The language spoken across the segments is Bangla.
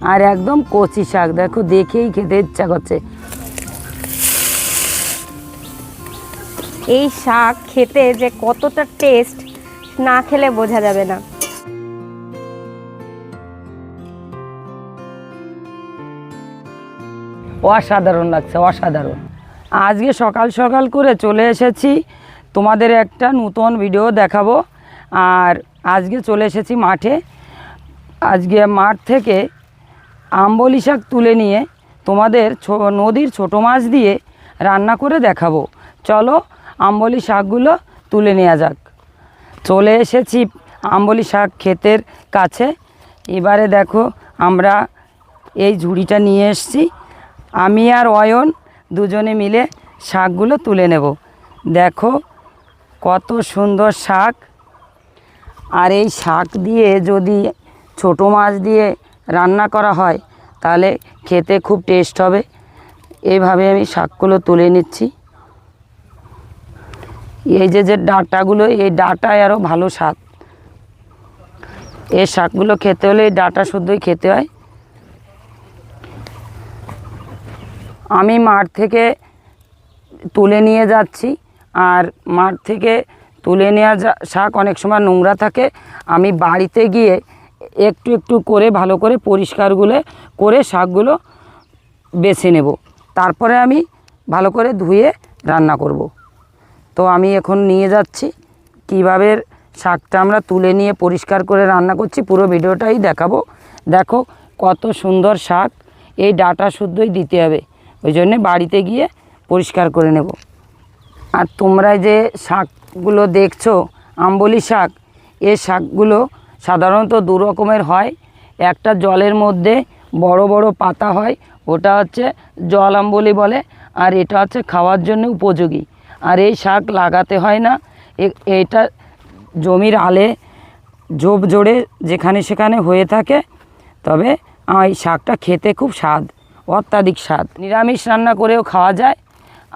আর একদম কচি শাক দেখো দেখেই খেতে ইচ্ছা করছে। এই শাক খেতে যে কতটা টেস্ট না খেলে বোঝা যাবে না। অসাধারণ লাগছে অসাধারণ। আজকে সকাল সকাল করে চলে এসেছি তোমাদের একটা নতুন ভিডিও দেখাবো। আর আজকে চলে এসেছি মাঠে। আজকে মাঠ থেকে আম্বলি শাক তুলে নিয়ে তোমাদের ছো- নদীর ছোটো মাছ দিয়ে রান্না করে দেখাবো। চলো আম্বলি শাকগুলো তুলে নেওয়া যাক। চলে এসেছি আম্বলি শাক ক্ষেতের কাছে। এবারে দেখো আমরা এই ঝুড়িটা নিয়ে এসেছি। আমি আর অয়ন দুজনে মিলে শাকগুলো তুলে নেব। দেখো কত সুন্দর শাক। আর এই শাক দিয়ে যদি ছোটো মাছ দিয়ে রান্না করা হয়, তাহলে খেতে খুব টেস্ট হবে। এইভাবে আমি শাকগুলো তুলে নিচ্ছি। এই যে যে ডাঁটাগুলো, এই ডাঁটায় আরও ভালো স্বাদ। এই শাকগুলো খেতে হলে এই ডাঁটা শুদ্ধই খেতে হয়। আমি মাঠ থেকে তুলে নিয়ে যাচ্ছি, আর মাঠ থেকে তুলে নেওয়া যা- শাক অনেক সময় নোংরা থাকে। আমি বাড়িতে গিয়ে একটু একটু করে ভালো করে পরিষ্কারগুলো করে শাকগুলো বেছে নেব। তারপরে আমি ভালো করে ধুয়ে রান্না করব। তো আমি এখন নিয়ে যাচ্ছি কীভাবে শাকটা আমরা তুলে নিয়ে পরিষ্কার করে রান্না করছি, পুরো ভিডিওটাই দেখাবো। দেখো কত সুন্দর শাক, এই ডাটা শুদ্ধই দিতে হবে, ওই জন্যে বাড়িতে গিয়ে পরিষ্কার করে নেব। আর তোমরা যে শাকগুলো দেখছ, আম্বলি শাক এই শাকগুলো সাধারণত দু রকমের হয়। একটা জলের মধ্যে বড় বড় পাতা হয়, ওটা হচ্ছে জল আম্বলি বলে, আর এটা হচ্ছে খাওয়ার জন্য উপযোগী। আর এই শাক লাগাতে হয় না এটা জমির আলে ঝোপ জোড়ে যেখানে সেখানে হয়ে থাকে, তবে এই শাকটা খেতে খুব স্বাদ, অত্যাধিক স্বাদ। নিরামিষ রান্না করেও খাওয়া যায়,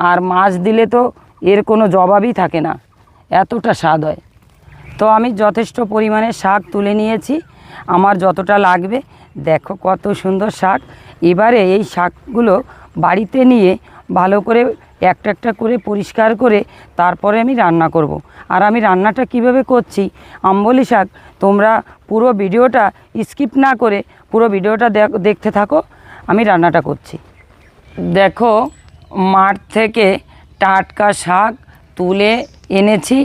আর মাছ দিলে তো এর কোনো জবাবই থাকে না, এতটা স্বাদ হয়। তো আমি যথেষ্ট পরিমাণে শাক তুলে নিয়েছি। আমার যতটা লাগবে, দেখো কত সুন্দর শাক। এবারে এই শাকগুলো বাড়িতে নিয়ে ভালো করে একটা একটা করে পরিষ্কার করে তারপরে আমি রান্না করব। আর আমি রান্নাটা কীভাবে করছি, আম্বলি শাক, তোমরা পুরো ভিডিওটা স্কিপ না করে পুরো ভিডিওটা দেখ- দেখতে থাকো, আমি রান্নাটা করছি। দেখো, মাঠ থেকে টাটকা শাক তুলে এনেছি।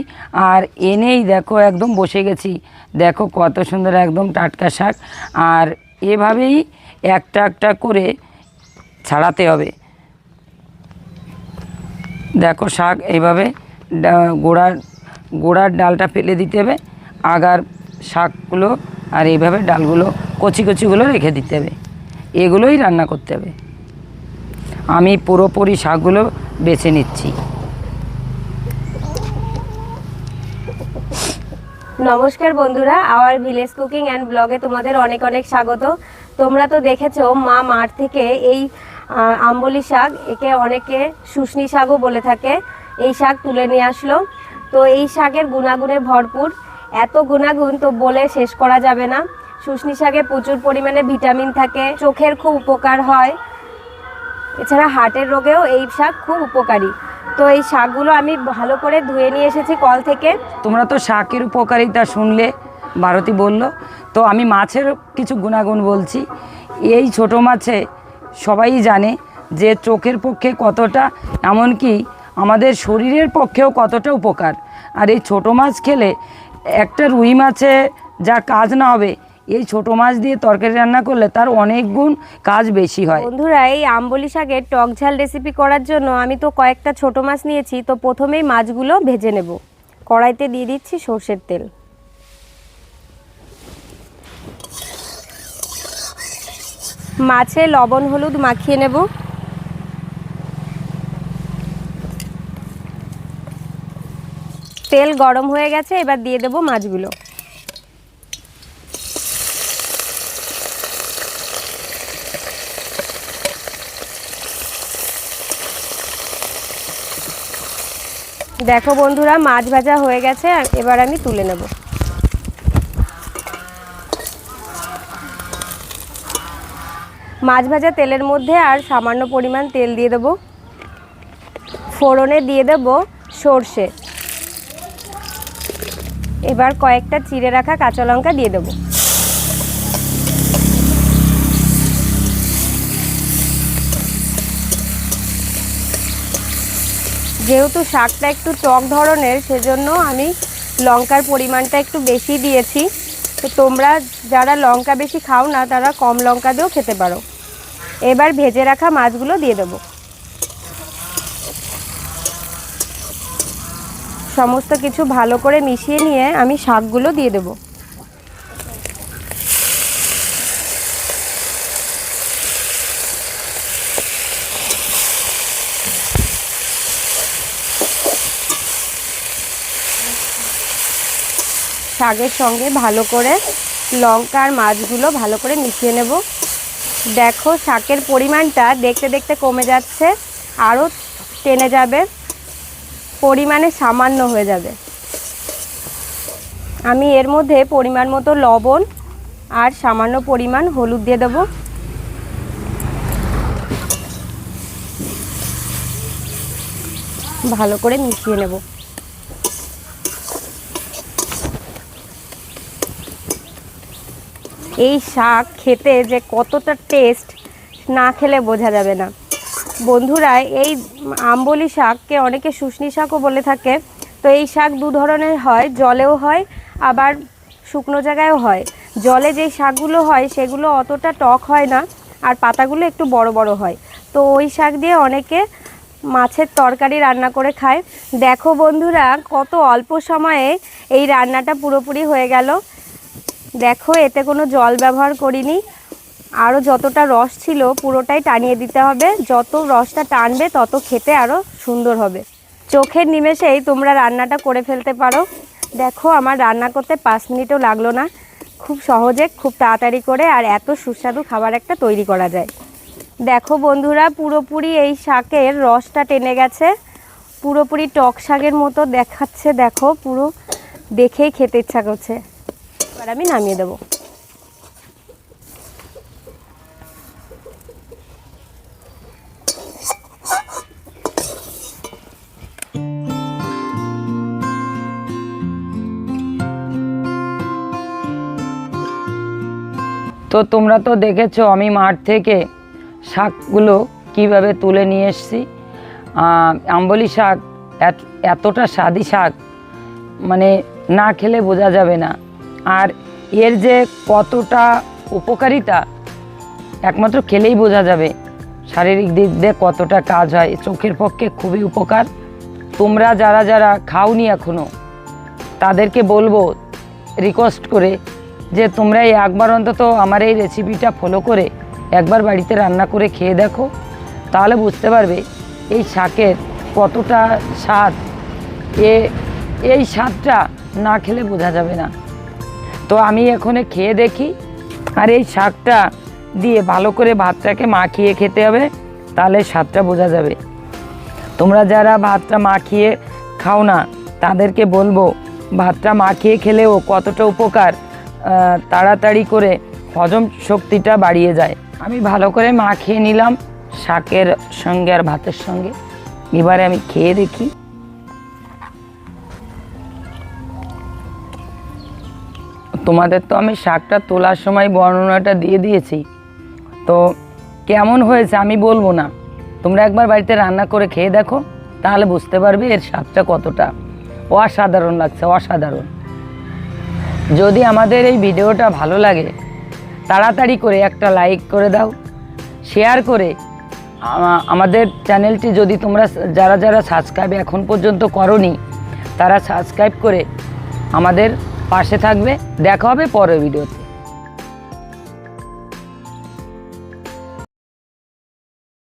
আর এনেই দেখো একদম বসে গেছি। দেখো কত সুন্দর একদম টাটকা শাক। আর এভাবেই একটা একটা করে ছাড়াতে হবে। দেখো শাক এইভাবে গোড়ার গোড়ার ডালটা ফেলে দিতে হবে। আগার শাকগুলো আর এইভাবে ডালগুলো কচি কচিগুলো রেখে দিতে হবে। এগুলোই রান্না করতে হবে। আমি পুরোপুরি শাকগুলো বেছে নিচ্ছি। নমস্কার বন্ধুরা, আওয়ার ভিলেজ কুকিং অ্যান্ড ব্লগে তোমাদের অনেক অনেক স্বাগত। তোমরা তো দেখেছ, মা মাঠ থেকে এই আম্বলি শাক, একে অনেকে শুশনি শাকও বলে থাকে, এই শাক তুলে নিয়ে আসলো। তো এই শাকের গুণাগুণে ভরপুর। এত গুণাগুণ তো বলে শেষ করা যাবে না। শুশনি শাকে প্রচুর পরিমাণে ভিটামিন থাকে, চোখের খুব উপকার হয়। এছাড়া হার্টের রোগেও এই শাক খুব উপকারী। তো এই শাকগুলো আমি ভালো করে ধুয়ে নিয়ে এসেছি কল থেকে। তোমরা তো শাকের উপকারিতা শুনলে ভারতী বলল। তো আমি মাছের কিছু গুণাগুণ বলছি। এই ছোট মাছে সবাই জানে যে চোখের পক্ষে কতটা, এমনকি আমাদের শরীরের পক্ষেও কতটা উপকার। আর এই ছোট মাছ খেলে একটা রুই মাছে যা কাজ না হবে এই ছোট মাছ দিয়ে তরকারি রান্না করলে তার অনেক গুণ কাজ বেশি হয়। বন্ধুরা, এই আম্বলি শাকের টক ঝাল রেসিপি করার জন্য আমি তো কয়েকটা ছোট মাছ নিয়েছি, তো প্রথমেই মাছগুলো ভেজে নেব। কড়াইতে দিয়ে দিচ্ছি সর্ষের তেল। মাছে লবণ, হলুদ মাখিয়ে নেব। তেল গরম হয়ে গেছে, এবার দিয়ে দেব মাছগুলো। দেখো বন্ধুরা, মাছ ভাজা হয়ে গেছে এবার আমি তুলে নেব। মাছ ভাজা তেলের মধ্যে আর সামান্য পরিমাণ তেল দিয়ে দেবো। ফোড়নে দিয়ে দেব সর্ষে। এবার কয়েকটা চিড়ে রাখা কাঁচা লঙ্কা দিয়ে দেবো। যেহেতু শাকটা একটু টক ধরনের, সেজন্য আমি লঙ্কার পরিমাণটা একটু বেশি দিয়েছি। তো তোমরা যারা লঙ্কা বেশি খাও না, তারা কম লঙ্কা দিয়েও খেতে পারো। এবার ভেজে রাখা মাছগুলো দিয়ে দেবো। সমস্ত কিছু ভালো করে মিশিয়ে নিয়ে আমি শাকগুলো দিয়ে দেবো। শাকের সঙ্গে ভালো করে লঙ্কা আর মাছগুলো ভালো করে মিশিয়ে নেব। দেখো শাকের পরিমাণটা দেখতে দেখতে কমে যাচ্ছে, আরও টেনে যাবে, পরিমাণে সামান্য হয়ে যাবে। আমি এর মধ্যে পরিমাণ মতো লবণ আর সামান্য পরিমাণ হলুদ দিয়ে দেবো। ভালো করে মিশিয়ে নেব। এই শাক খেতে যে কতটা টেস্ট না খেলে বোঝা যাবে না। বন্ধুরা, এই আম্বলি শাককে অনেকে শুশনি শাকও বলে থাকে। তো এই শাক দু ধরনের হয়, জলেও হয়, আবার শুকনো জায়গায়ও হয়। জলে যে শাকগুলো হয়, সেগুলো অতটা টক হয় না, আর পাতাগুলো একটু বড় বড় হয়। তো ওই শাক দিয়ে অনেকে মাছের তরকারি রান্না করে খায়। দেখো বন্ধুরা, কত অল্প সময়ে এই রান্নাটা পুরোপুরি হয়ে গেল। দেখো, এতে কোনো জল ব্যবহার করিনি। আরও যতটা রস ছিল, পুরোটাই টানিয়ে দিতে হবে। যত রসটা টানবে, তত খেতে আরও সুন্দর হবে। চোখের নিমেষেই তোমরা রান্নাটা করে ফেলতে পারো। দেখো, আমার রান্না করতে পাঁচ মিনিটও লাগল না। খুব সহজে, খুব তাড়াতাড়ি করে আর এত সুস্বাদু খাবার একটা তৈরি করা যায়। দেখো বন্ধুরা, পুরোপুরি এই শাকের রসটা টেনে গেছে। পুরোপুরি টক শাকের মতো দেখাচ্ছে, দেখো, পুরো দেখেই খেতে ইচ্ছা করছে। এবার আমি নামিয়ে দেবো। তো তোমরা তো দেখেছ আমি মাঠ থেকে শাকগুলো কীভাবে তুলে নিয়ে এসেছি। আম্বলি শাক এতটা স্বাদি শাক মানে না খেলে বোঝা যাবে না। আর এর যে কতটা উপকারিতা, একমাত্র খেলেই বোঝা যাবে শারীরিক দিক দিয়ে কতটা কাজ হয়। চোখের পক্ষে খুবই উপকার। তোমরা যারা যারা খাওনি এখনও, তাদেরকে বলব রিকোয়েস্ট করে যে তোমরা এই একবার অন্তত আমার এই রেসিপিটা ফলো করে একবার বাড়িতে রান্না করে খেয়ে দেখো। তাহলে বুঝতে পারবে এই শাকের কতটা স্বাদ। এ, এই স্বাদটা না খেলে বোঝা যাবে না। তো আমি এখানে খেয়ে দেখি। আর এই শাকটা দিয়ে ভালো করে ভাতটাকে মাখিয়ে খেতে হবে, তাহলে স্বাদটা বোঝা যাবে। তোমরা যারা ভাতটা মাখিয়ে খাও না, তাদেরকে বলব, ভাতটা মাখিয়ে খেলেও কতটা উপকার তাড়াতাড়ি করে হজম শক্তিটা বাড়িয়ে যায়। আমি ভালো করে মাখিয়ে নিলাম শাকের সঙ্গে আর ভাতের সঙ্গে। এবারে আমি খেয়ে দেখি। তোমাদের তো আমি শাকটা তোলার সময় বর্ণনাটা দিয়ে দিয়েছি। তো কেমন হয়েছে আমি বলব না। তোমরা একবার বাড়িতে রান্না করে খেয়ে দেখো, তাহলে বুঝতে পারবে এর স্বাদটা কতটা। অসাধারণ লাগছে, অসাধারণ। যদি আমাদের এই ভিডিওটা ভালো লাগে, তাড়াতাড়ি করে একটা লাইক করে দাও, শেয়ার করে। আমাদের চ্যানেলটি যদি তোমরা যারা যারা সাবস্ক্রাইব এখন পর্যন্ত করনি, তারা সাবস্ক্রাইব করে আমাদের পাশে থাকবে। দেখা হবে পরের ভিডিওতে।